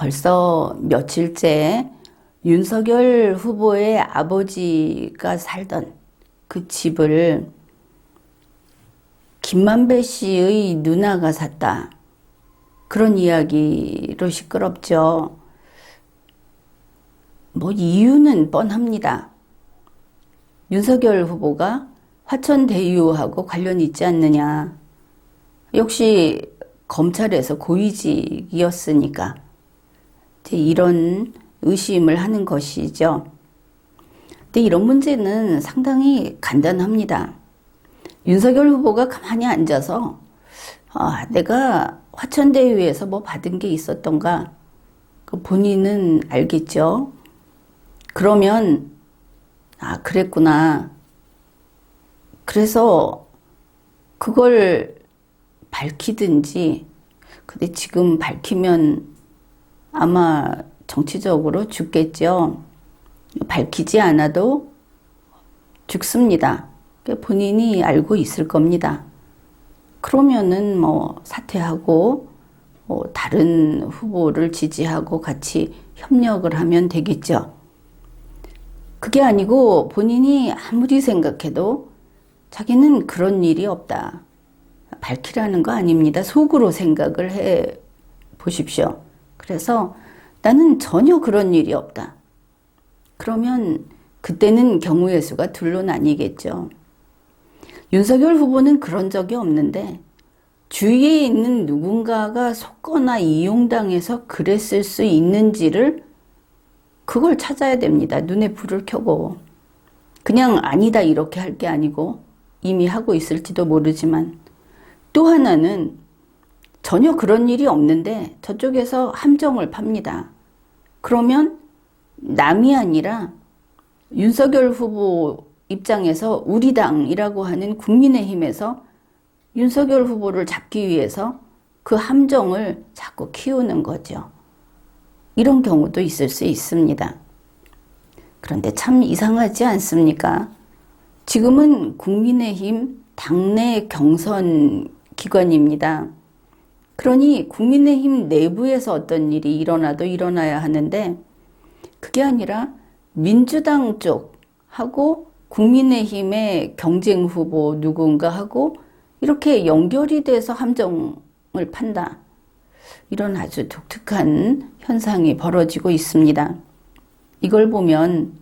벌써 며칠째 윤석열 후보의 아버지가 살던 그 집을 김만배 씨의 누나가 샀다. 그런 이야기로 시끄럽죠. 뭐 이유는 뻔합니다. 윤석열 후보가 화천 대유하고 관련이 있지 않느냐. 역시 검찰에서 고위직이었으니까 이런 의심을 하는 것이죠. 근데 이런 문제는 상당히 간단합니다. 윤석열 후보가 가만히 앉아서 아, 내가 화천대유에서 뭐 받은 게 있었던가 그 본인은 알겠죠. 그러면 아 그랬구나. 그래서 그걸 밝히든지 근데 지금 밝히면 아마 정치적으로 죽겠죠. 밝히지 않아도 죽습니다. 본인이 알고 있을 겁니다. 그러면은 뭐 사퇴하고 뭐 다른 후보를 지지하고 같이 협력을 하면 되겠죠. 그게 아니고 본인이 아무리 생각해도 자기는 그런 일이 없다. 밝히라는 거 아닙니다. 속으로 생각을 해 보십시오. 그래서 나는 전혀 그런 일이 없다. 그러면 그때는 경우의 수가 둘로 나뉘겠죠. 윤석열 후보는 그런 적이 없는데 주위에 있는 누군가가 속거나 이용당해서 그랬을 수 있는지를 그걸 찾아야 됩니다. 눈에 불을 켜고. 그냥 아니다 이렇게 할 게 아니고 이미 하고 있을지도 모르지만 또 하나는 전혀 그런 일이 없는데 저쪽에서 함정을 팝니다. 그러면 남이 아니라 윤석열 후보 입장에서 우리 당이라고 하는 국민의힘에서 윤석열 후보를 잡기 위해서 그 함정을 자꾸 키우는 거죠. 이런 경우도 있을 수 있습니다. 그런데 참 이상하지 않습니까? 지금은 국민의힘 당내 경선 기관입니다. 그러니 국민의힘 내부에서 어떤 일이 일어나도 일어나야 하는데 그게 아니라 민주당 쪽하고 국민의힘의 경쟁 후보 누군가 하고 이렇게 연결이 돼서 함정을 판다. 이런 아주 독특한 현상이 벌어지고 있습니다. 이걸 보면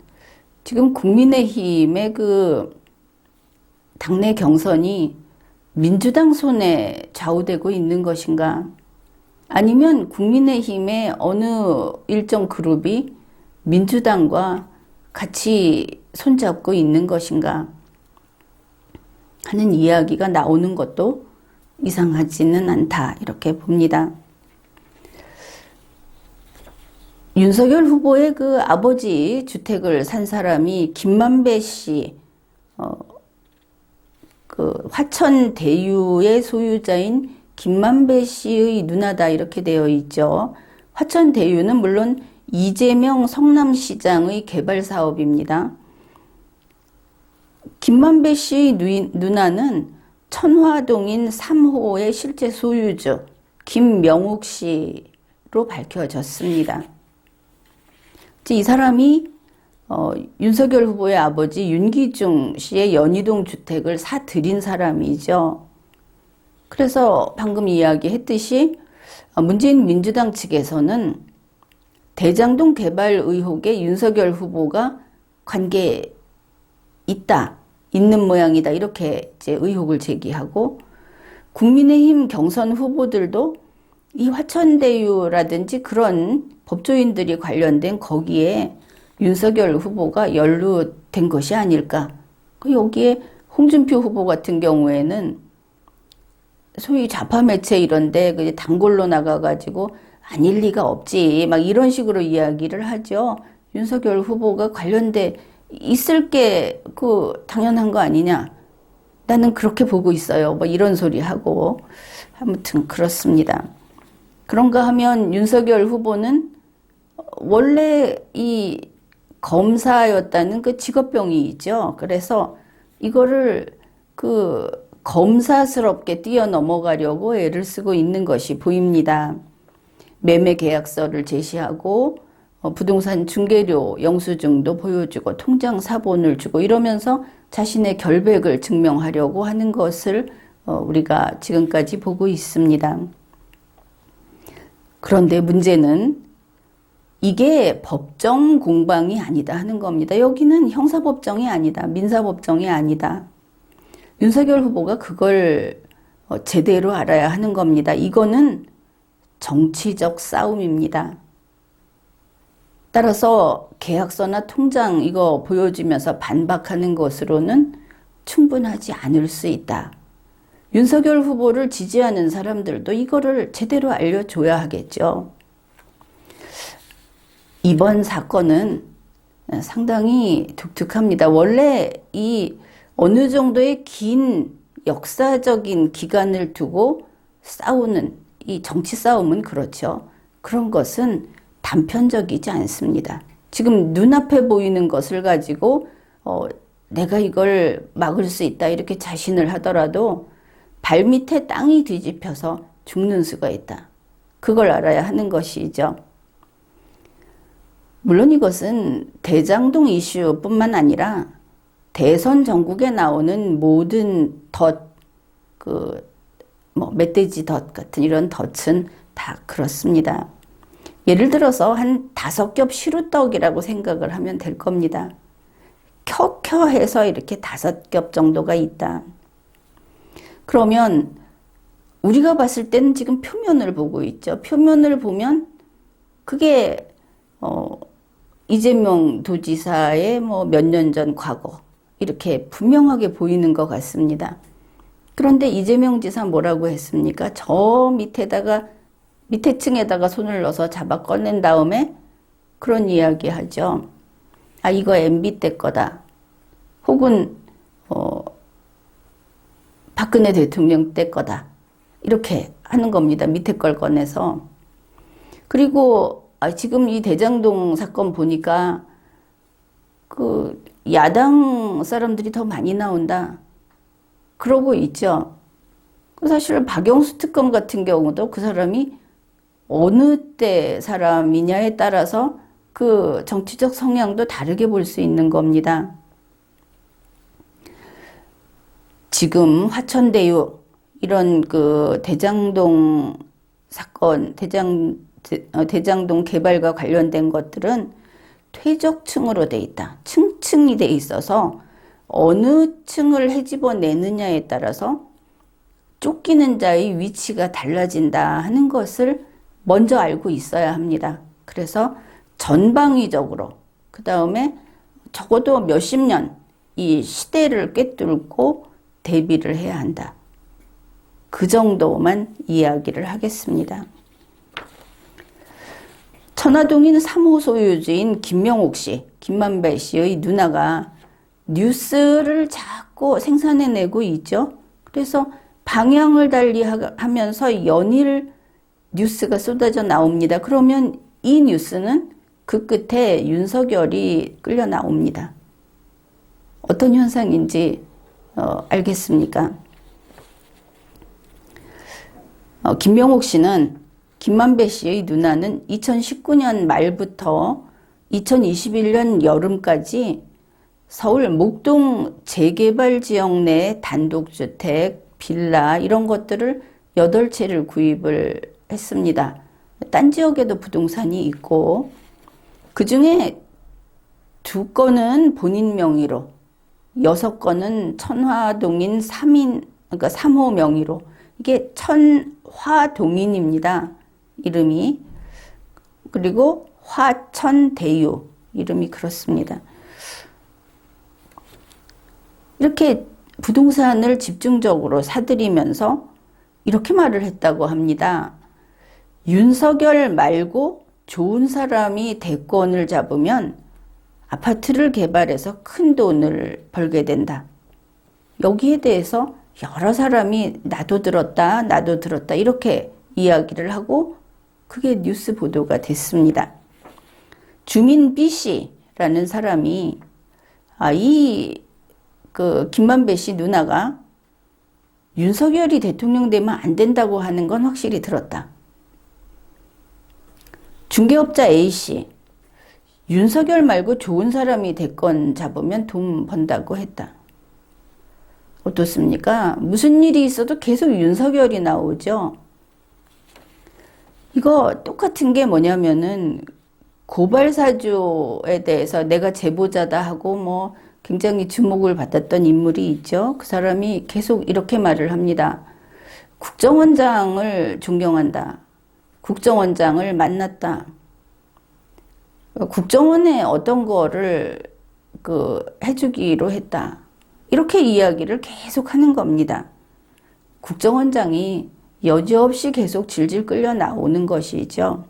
지금 국민의힘의 그 당내 경선이 민주당 손에 좌우되고 있는 것인가? 아니면 국민의힘의 어느 일정 그룹이 민주당과 같이 손잡고 있는 것인가? 하는 이야기가 나오는 것도 이상하지는 않다. 이렇게 봅니다. 윤석열 후보의 그 아버지 주택을 산 사람이 김만배 씨, 어, 그 화천 대유의 소유자인 김만배 씨의 누나다 이렇게 되어 있죠. 화천 대유는 물론 이재명 성남시장의 개발 사업입니다. 김만배 씨의 누나는 천화동인 3호의 실제 소유주 김명욱 씨로 밝혀졌습니다. 이 사람이 어, 윤석열 후보의 아버지 윤기중 씨의 연희동 주택을 사들인 사람이죠. 그래서 방금 이야기했듯이 어, 문재인 민주당 측에서는 대장동 개발 의혹에 윤석열 후보가 관계 있다, 있는 모양이다 이렇게 이제 의혹을 제기하고 국민의힘 경선 후보들도 이 화천대유라든지 그런 법조인들이 관련된 거기에 윤석열 후보가 연루된 것이 아닐까. 그 여기에 홍준표 후보 같은 경우에는 소위 좌파 매체 이런데 그 단골로 나가가지고 아닐 리가 없지 막 이런 식으로 이야기를 하죠. 윤석열 후보가 관련돼 있을 게 그 당연한 거 아니냐. 나는 그렇게 보고 있어요. 뭐 이런 소리 하고 아무튼 그렇습니다. 그런가 하면 윤석열 후보는 원래 이 검사였다는 그 직업병이 있죠. 그래서 이거를 그 검사스럽게 뛰어넘어가려고 애를 쓰고 있는 것이 보입니다. 매매 계약서를 제시하고 어, 부동산 중개료 영수증도 보여주고 통장 사본을 주고 이러면서 자신의 결백을 증명하려고 하는 것을 어, 우리가 지금까지 보고 있습니다. 그런데 문제는 이게 법정 공방이 아니다 하는 겁니다. 여기는 형사법정이 아니다. 민사법정이 아니다. 윤석열 후보가 그걸 어, 제대로 알아야 하는 겁니다. 이거는 정치적 싸움입니다. 따라서 계약서나 통장 이거 보여주면서 반박하는 것으로는 충분하지 않을 수 있다. 윤석열 후보를 지지하는 사람들도 이거를 제대로 알려줘야 하겠죠. 이번 사건은 상당히 독특합니다. 원래 이 어느 정도의 긴 역사적인 기간을 두고 싸우는 이 정치 싸움은 그렇죠. 그런 것은 단편적이지 않습니다. 지금 눈앞에 보이는 것을 가지고 어, 내가 이걸 막을 수 있다 이렇게 자신을 하더라도 발밑에 땅이 뒤집혀서 죽는 수가 있다. 그걸 알아야 하는 것이죠. 물론 이것은 대장동 이슈뿐만 아니라 대선 전국에 나오는 모든 덫, 그, 뭐, 멧돼지 덫 같은 이런 덫은 다 그렇습니다. 예를 들어서 한 다섯 겹 시루떡이라고 생각을 하면 될 겁니다. 켜켜해서 이렇게 다섯 겹 정도가 있다. 그러면 우리가 봤을 때는 지금 표면을 보고 있죠. 표면을 보면 그게 어 이재명 도지사의 뭐 몇 년 전 과거 이렇게 분명하게 보이는 것 같습니다. 그런데 이재명 지사 뭐라고 했습니까? 저 밑에다가 밑에 층에다가 손을 넣어서 잡아 꺼낸 다음에 그런 이야기 하죠. 아 이거 MB 때 거다. 혹은 어 박근혜 대통령 때 거다. 이렇게 하는 겁니다. 밑에 걸 꺼내서. 그리고 아 지금 이 대장동 사건 보니까 그 야당 사람들이 더 많이 나온다. 그러고 있죠. 그 사실 박영수 특검 같은 경우도 그 사람이 어느 때 사람이냐에 따라서 그 정치적 성향도 다르게 볼 수 있는 겁니다. 지금 화천대유 이런 그 대장동 사건, 대장, 어, 대장동 개발과 관련된 것들은 퇴적층으로 돼 있다. 층층이 돼 있어서 어느 층을 헤집어 내느냐에 따라서 쫓기는 자의 위치가 달라진다 하는 것을 먼저 알고 있어야 합니다. 그래서 전방위적으로 그 다음에 적어도 몇십 년 이 시대를 꿰뚫고 대비를 해야 한다. 그 정도만 이야기를 하겠습니다. 천화동인 3호 소유주인 김명옥 씨, 김만배 씨의 누나가 뉴스를 자꾸 생산해내고 있죠. 그래서 방향을 달리 하면서 연일 뉴스가 쏟아져 나옵니다. 그러면 이 뉴스는 그 끝에 윤석열이 끌려 나옵니다. 어떤 현상인지 어, 알겠습니까? 어, 김명옥 씨는 김만배 씨의 누나는 2019년 말부터 2021년 여름까지 서울 목동 재개발 지역 내 단독주택, 빌라 이런 것들을 8채를 구입을 했습니다. 딴 지역에도 부동산이 있고 그 중에 두 건은 본인 명의로 여섯 건은 천화동인 3인 그러니까 3호 명의로 이게 천화동인입니다. 이름이 그리고 화천대유 이름이 그렇습니다. 이렇게 부동산을 집중적으로 사들이면서 이렇게 말을 했다고 합니다. 윤석열 말고 좋은 사람이 대권을 잡으면 아파트를 개발해서 큰 돈을 벌게 된다. 여기에 대해서 여러 사람이 나도 들었다, 나도 들었다, 이렇게 이야기를 하고 그게 뉴스 보도가 됐습니다. 주민 B 씨라는 사람이 아, 이, 그, 김만배 씨 누나가 윤석열이 대통령 되면 안 된다고 하는 건 확실히 들었다. 중개업자 A씨, 윤석열 말고 좋은 사람이 대권 잡으면 돈 번다고 했다. 어떻습니까? 무슨 일이 있어도 계속 윤석열이 나오죠. 이거 똑같은 게 뭐냐면은 고발 사주에 대해서 내가 제보자다 하고 뭐 굉장히 주목을 받았던 인물이 있죠. 그 사람이 계속 이렇게 말을 합니다. 국정원장을 존경한다. 국정원장을 만났다. 국정원에 어떤 거를 그 해주기로 했다. 이렇게 이야기를 계속 하는 겁니다. 국정원장이 여지없이 계속 질질 끌려 나오는 것이죠.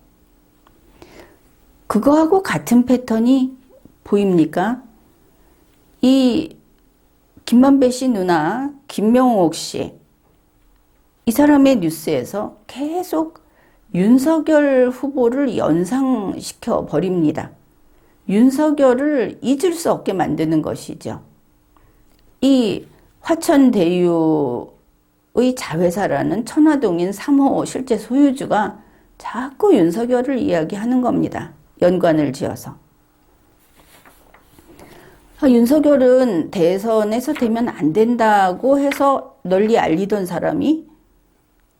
그거하고 같은 패턴이 보입니까? 이 김만배 씨 누나 김명옥 씨, 이 사람의 뉴스에서 계속 윤석열 후보를 연상시켜 버립니다. 윤석열을 잊을 수 없게 만드는 것이죠. 이 화천대유 의 자회사라는 천화동인 3호 실제 소유주가 자꾸 윤석열을 이야기하는 겁니다. 연관을 지어서. 아, 윤석열은 대선에서 되면 안 된다고 해서 널리 알리던 사람이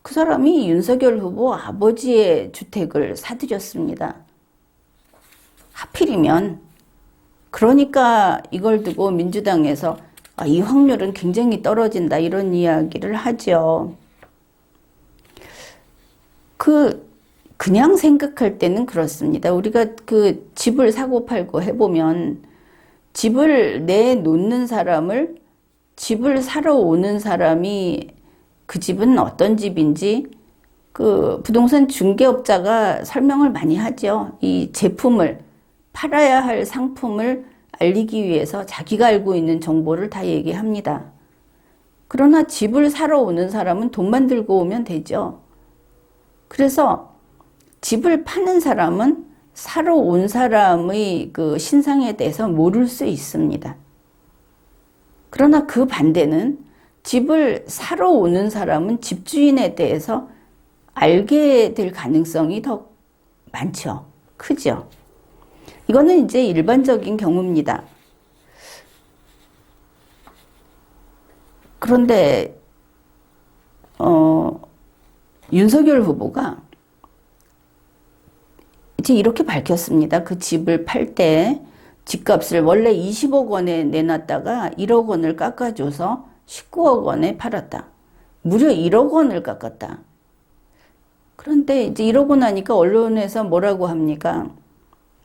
그 사람이 윤석열 후보 아버지의 주택을 사들였습니다. 하필이면 그러니까 이걸 두고 민주당에서 아, 이 확률은 굉장히 떨어진다 이런 이야기를 하죠. 그 그냥 생각할 때는 그렇습니다. 우리가 그 집을 사고 팔고 해보면 집을 내놓는 사람을 집을 사러 오는 사람이 그 집은 어떤 집인지 그 부동산 중개업자가 설명을 많이 하죠. 이 제품을 팔아야 할 상품을 알리기 위해서 자기가 알고 있는 정보를 다 얘기합니다. 그러나 집을 사러 오는 사람은 돈만 들고 오면 되죠. 그래서 집을 파는 사람은 사러 온 사람의 그 신상에 대해서 모를 수 있습니다. 그러나 그 반대는 집을 사러 오는 사람은 집주인에 대해서 알게 될 가능성이 더 많죠. 크죠. 이거는 이제 일반적인 경우입니다. 그런데, 어, 윤석열 후보가 이제 이렇게 밝혔습니다. 그 집을 팔 때 집값을 원래 20억 원에 내놨다가 1억 원을 깎아줘서 19억 원에 팔았다. 무려 1억 원을 깎았다. 그런데 이제 이러고 나니까 언론에서 뭐라고 합니까?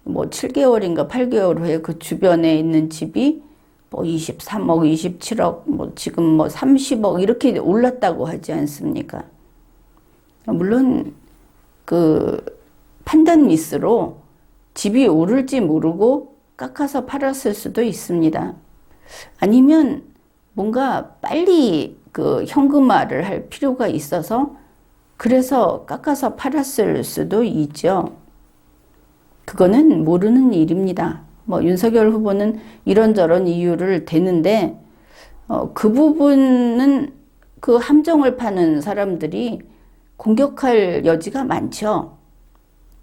뭐 7개월인가 8개월 후에 그 주변에 있는 집이 뭐 23억, 27억, 뭐 지금 뭐 30억 이렇게 올랐다고 하지 않습니까? 물론 그 판단 미스로 집이 오를지 모르고 깎아서 팔았을 수도 있습니다. 아니면 뭔가 빨리 그 현금화를 할 필요가 있어서 그래서 깎아서 팔았을 수도 있죠. 그거는 모르는 일입니다. 뭐 윤석열 후보는 이런저런 이유를 대는데 어, 그 부분은 그 함정을 파는 사람들이 공격할 여지가 많죠.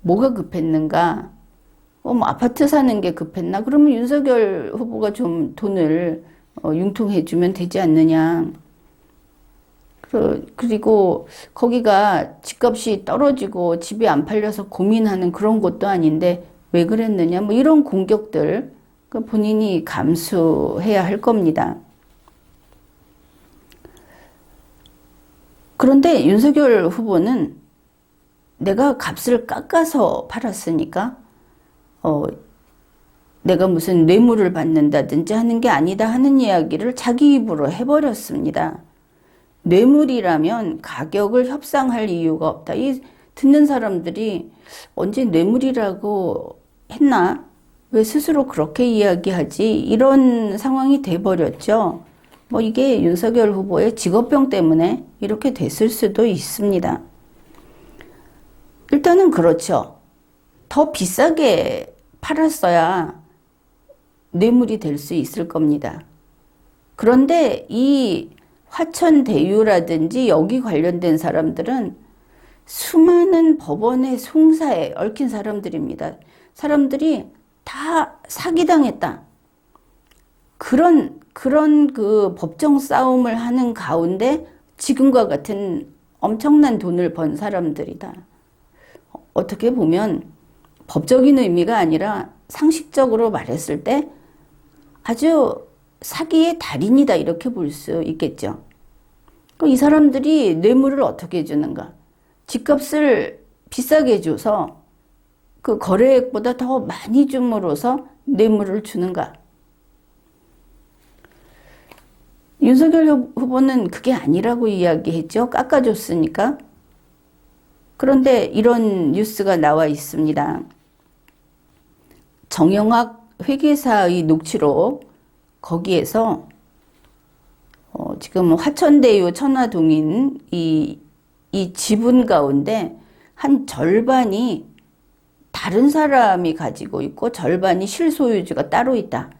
뭐가 급했는가? 어, 뭐 아파트 사는 게 급했나? 그러면 윤석열 후보가 좀 돈을 어, 융통해 주면 되지 않느냐. 그, 그리고 거기가 집값이 떨어지고 집이 안 팔려서 고민하는 그런 것도 아닌데 왜 그랬느냐. 뭐 이런 공격들 그 본인이 감수해야 할 겁니다. 그런데 윤석열 후보는 내가 값을 깎아서 팔았으니까, 어, 내가 무슨 뇌물을 받는다든지 하는 게 아니다 하는 이야기를 자기 입으로 해버렸습니다. 뇌물이라면 가격을 협상할 이유가 없다. 이 듣는 사람들이 언제 뇌물이라고 했나? 왜 스스로 그렇게 이야기하지? 이런 상황이 돼버렸죠. 뭐 이게 윤석열 후보의 직업병 때문에 이렇게 됐을 수도 있습니다. 일단은 그렇죠. 더 비싸게 팔았어야 뇌물이 될 수 있을 겁니다. 그런데 이 화천대유라든지 여기 관련된 사람들은 수많은 법원의 송사에 얽힌 사람들입니다. 사람들이 다 사기당했다. 그런, 그런 그 법정 싸움을 하는 가운데 지금과 같은 엄청난 돈을 번 사람들이다. 어떻게 보면 법적인 의미가 아니라 상식적으로 말했을 때 아주 사기의 달인이다 이렇게 볼 수 있겠죠. 이 사람들이 뇌물을 어떻게 해주는가? 집값을 비싸게 줘서 그 거래액보다 더 많이 줌으로써 뇌물을 주는가? 윤석열 후보는 그게 아니라고 이야기했죠. 깎아줬으니까. 그런데 이런 뉴스가 나와 있습니다. 정영학 회계사의 녹취록 거기에서 어, 지금 화천대유 천화동인 이, 이 지분 가운데 한 절반이 다른 사람이 가지고 있고 절반이 실소유주가 따로 있다.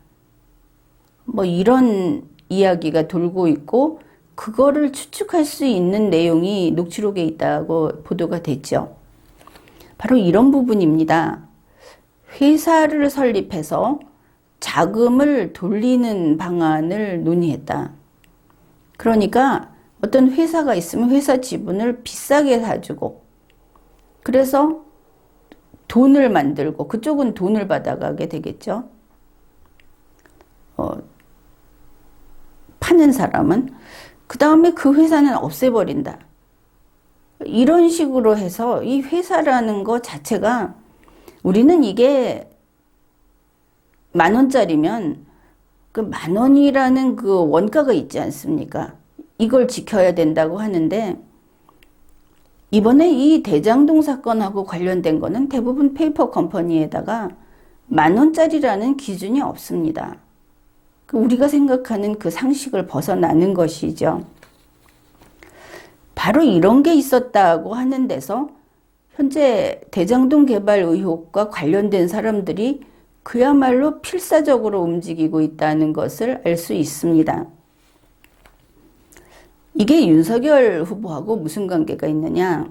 뭐 이런 이야기가 돌고 있고 그거를 추측할 수 있는 내용이 녹취록에 있다고 보도가 됐죠. 바로 이런 부분입니다. 회사를 설립해서 자금을 돌리는 방안을 논의했다. 그러니까 어떤 회사가 있으면 회사 지분을 비싸게 사주고 그래서 돈을 만들고 그쪽은 돈을 받아가게 되겠죠. 어, 파는 사람은 그 다음에 그 회사는 없애버린다. 이런 식으로 해서 이 회사라는 것 자체가 우리는 이게 만 원짜리면 그 만 원이라는 그 원가가 있지 않습니까? 이걸 지켜야 된다고 하는데 이번에 이 대장동 사건하고 관련된 거는 대부분 페이퍼 컴퍼니에다가 만 원짜리라는 기준이 없습니다. 그 우리가 생각하는 그 상식을 벗어나는 것이죠. 바로 이런 게 있었다고 하는 데서 현재 대장동 개발 의혹과 관련된 사람들이 그야말로 필사적으로 움직이고 있다는 것을 알 수 있습니다. 이게 윤석열 후보하고 무슨 관계가 있느냐?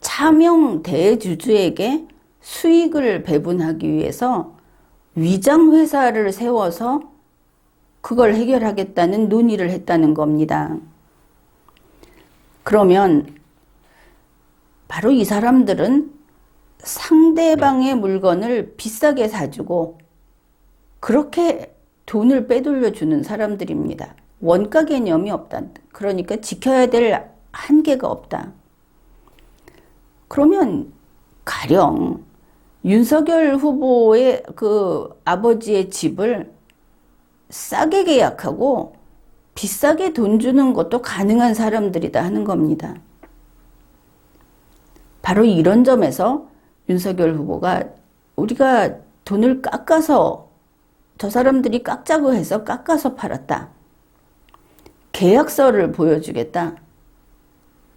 차명 대주주에게 수익을 배분하기 위해서 위장 회사를 세워서 그걸 해결하겠다는 논의를 했다는 겁니다. 그러면 바로 이 사람들은 상대방의 물건을 비싸게 사주고 그렇게 돈을 빼돌려 주는 사람들입니다. 원가 개념이 없다. 그러니까 지켜야 될 한계가 없다. 그러면 가령 윤석열 후보의 그 아버지의 집을 싸게 계약하고 비싸게 돈 주는 것도 가능한 사람들이다 하는 겁니다. 바로 이런 점에서 윤석열 후보가 우리가 돈을 깎아서 저 사람들이 깎자고 해서 깎아서 팔았다. 계약서를 보여주겠다.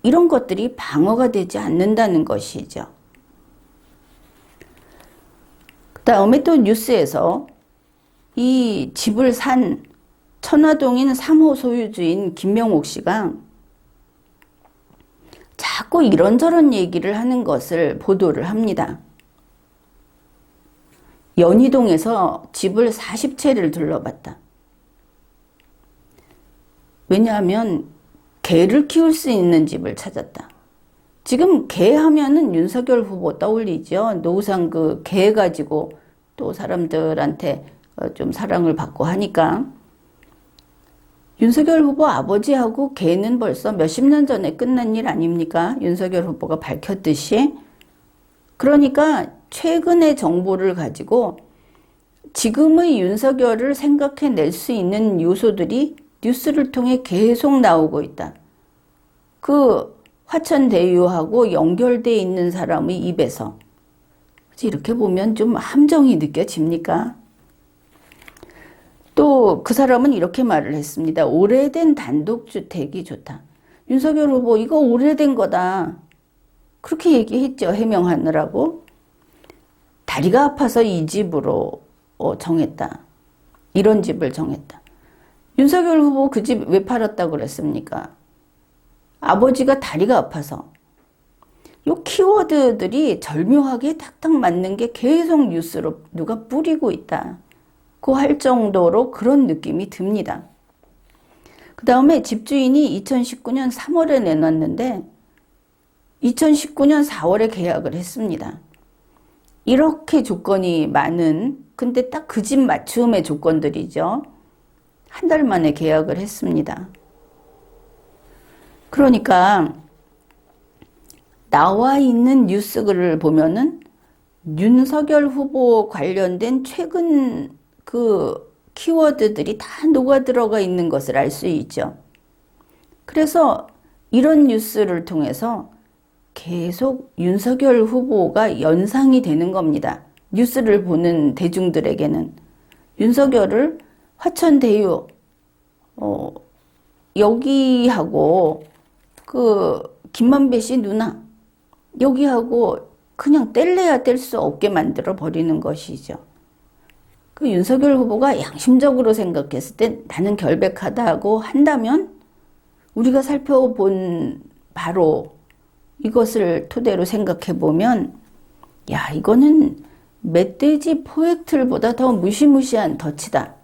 이런 것들이 방어가 되지 않는다는 것이죠. 그 다음에 또 뉴스에서 이 집을 산 천화동인 3호 소유주인 김명옥 씨가 자꾸 이런저런 얘기를 하는 것을 보도를 합니다. 연희동에서 집을 40채를 둘러봤다. 왜냐하면 개를 키울 수 있는 집을 찾았다. 지금 개 하면은 윤석열 후보 떠올리죠. 노후상 그 개 가지고 또 사람들한테 어, 좀 사랑을 받고 하니까. 윤석열 후보 아버지하고 개는 벌써 몇십 년 전에 끝난 일 아닙니까? 윤석열 후보가 밝혔듯이. 그러니까 최근의 정보를 가지고 지금의 윤석열을 생각해낼 수 있는 요소들이 뉴스를 통해 계속 나오고 있다. 그 화천대유하고 연결돼 있는 사람의 입에서 이렇게 보면 좀 함정이 느껴집니까? 또 그 사람은 이렇게 말을 했습니다. 오래된 단독주택이 좋다. 윤석열 후보 이거 오래된 거다. 그렇게 얘기했죠. 해명하느라고. 다리가 아파서 이 집으로 어, 정했다. 이런 집을 정했다. 윤석열 후보 그 집 왜 팔았다고 그랬습니까? 아버지가 다리가 아파서 요 키워드들이 절묘하게 딱딱 맞는 게 계속 뉴스로 누가 뿌리고 있다. 고 할 정도로 그런 느낌이 듭니다. 그 다음에 집주인이 2019년 3월에 내놨는데 2019년 4월에 계약을 했습니다. 이렇게 조건이 많은 근데 딱 그 집 맞춤의 조건들이죠. 한 달 만에 계약을 했습니다. 그러니까 나와 있는 뉴스 글을 보면은 윤석열 후보 관련된 최근 그 키워드들이 다 녹아 들어가 있는 것을 알 수 있죠. 그래서 이런 뉴스를 통해서 계속 윤석열 후보가 연상이 되는 겁니다. 뉴스를 보는 대중들에게는 윤석열을 화천대유 어, 여기하고 그 김만배 씨 누나 여기하고 그냥 뗄래야 뗄 수 없게 만들어 버리는 것이죠. 그 윤석열 후보가 양심적으로 생각했을 때 나는 결백하다고 한다면 우리가 살펴본 바로 이것을 토대로 생각해 보면 야 이거는 멧돼지 포획틀보다 더 무시무시한 덫이다.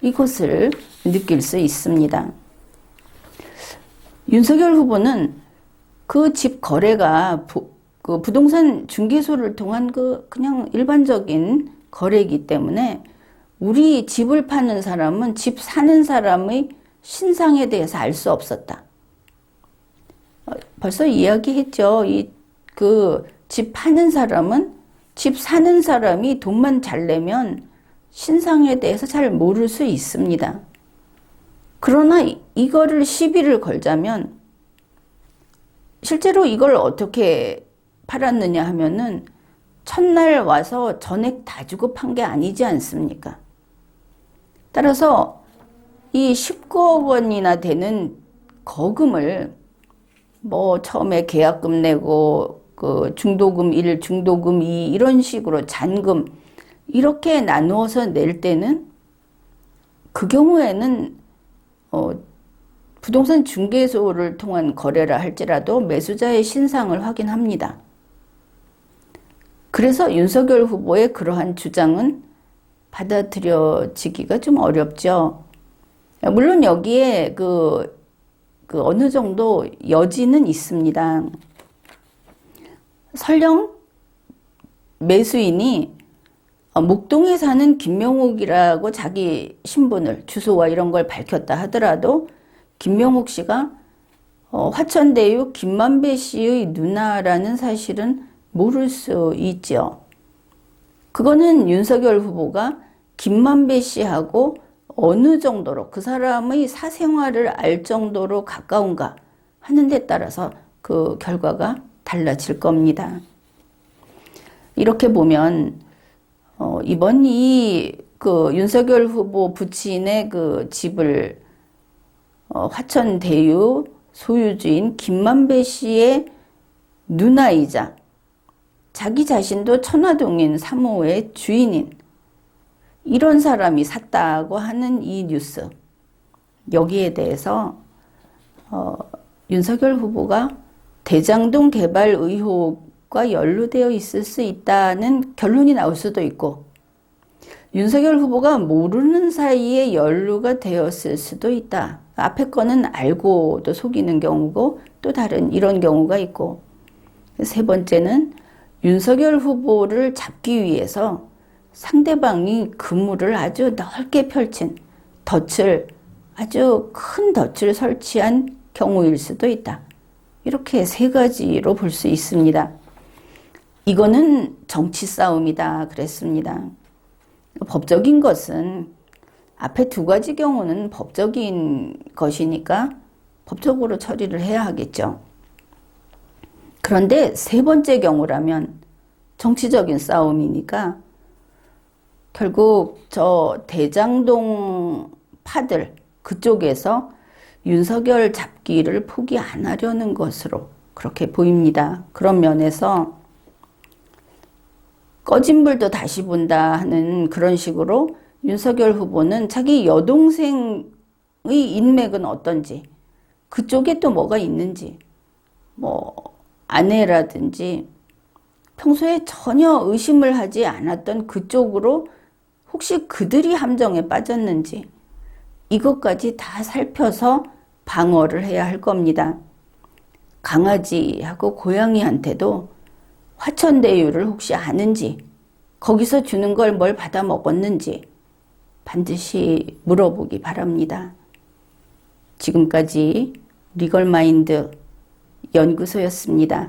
이것을 느낄 수 있습니다. 윤석열 후보는 그 집 거래가 부, 그 부동산 중개소를 통한 그 그냥 일반적인 거래이기 때문에 우리 집을 파는 사람은 집 사는 사람의 신상에 대해서 알 수 없었다. 어, 벌써 이야기했죠. 이 그 집 파는 사람은 집 사는 사람이 돈만 잘 내면 신상에 대해서 잘 모를 수 있습니다. 그러나 이거를 시비를 걸자면 실제로 이걸 어떻게 팔았느냐 하면은 첫날 와서 전액 다 주고 판 게 아니지 않습니까? 따라서 이 19억 원이나 되는 거금을 뭐 처음에 계약금 내고 그 중도금 1, 중도금 2 이런 식으로 잔금 이렇게 나누어서 낼 때는 그 경우에는 어 부동산 중개소를 통한 거래라 할지라도 매수자의 신상을 확인합니다. 그래서 윤석열 후보의 그러한 주장은 받아들여지기가 좀 어렵죠. 물론 여기에 그, 그 어느 정도 여지는 있습니다. 설령 매수인이 목동에 사는 김명옥이라고 자기 신분을 주소와 이런 걸 밝혔다 하더라도 김명옥 씨가 어, 화천대유 김만배 씨의 누나라는 사실은 모를 수 있죠. 그거는 윤석열 후보가 김만배 씨하고 어느 정도로 그 사람의 사생활을 알 정도로 가까운가 하는 데 따라서 그 결과가 달라질 겁니다. 이렇게 보면 어, 이번 이 그 윤석열 후보 부친의 그 집을 어, 화천 대유 소유주인 김만배 씨의 누나이자 자기 자신도 천화동인 3호의 주인인 이런 사람이 샀다고 하는 이 뉴스 여기에 대해서 어, 윤석열 후보가 대장동 개발 의혹과 연루되어 있을 수 있다는 결론이 나올 수도 있고 윤석열 후보가 모르는 사이에 연루가 되었을 수도 있다. 앞에 거는 알고도 속이는 경우고 또 다른 이런 경우가 있고 세 번째는 윤석열 후보를 잡기 위해서 상대방이 그물을 아주 넓게 펼친 덫을 아주 큰 덫을 설치한 경우일 수도 있다. 이렇게 세 가지로 볼 수 있습니다. 이거는 정치 싸움이다 그랬습니다. 법적인 것은 앞에 두 가지 경우는 법적인 것이니까 법적으로 처리를 해야 하겠죠. 그런데 세 번째 경우라면 정치적인 싸움이니까 결국 저 대장동 파들 그쪽에서 윤석열 잡기를 포기 안 하려는 것으로 그렇게 보입니다. 그런 면에서 꺼진 불도 다시 본다 하는 그런 식으로 윤석열 후보는 자기 여동생의 인맥은 어떤지 그쪽에 또 뭐가 있는지, 뭐, 아내라든지, 평소에 전혀 의심을 하지 않았던 그쪽으로 혹시 그들이 함정에 빠졌는지, 이것까지 다 살펴서 방어를 해야 할 겁니다. 강아지하고 고양이한테도 화천대유를 혹시 아는지, 거기서 주는 걸 뭘 받아 먹었는지 반드시 물어보기 바랍니다. 지금까지 리걸마인드 연구소였습니다.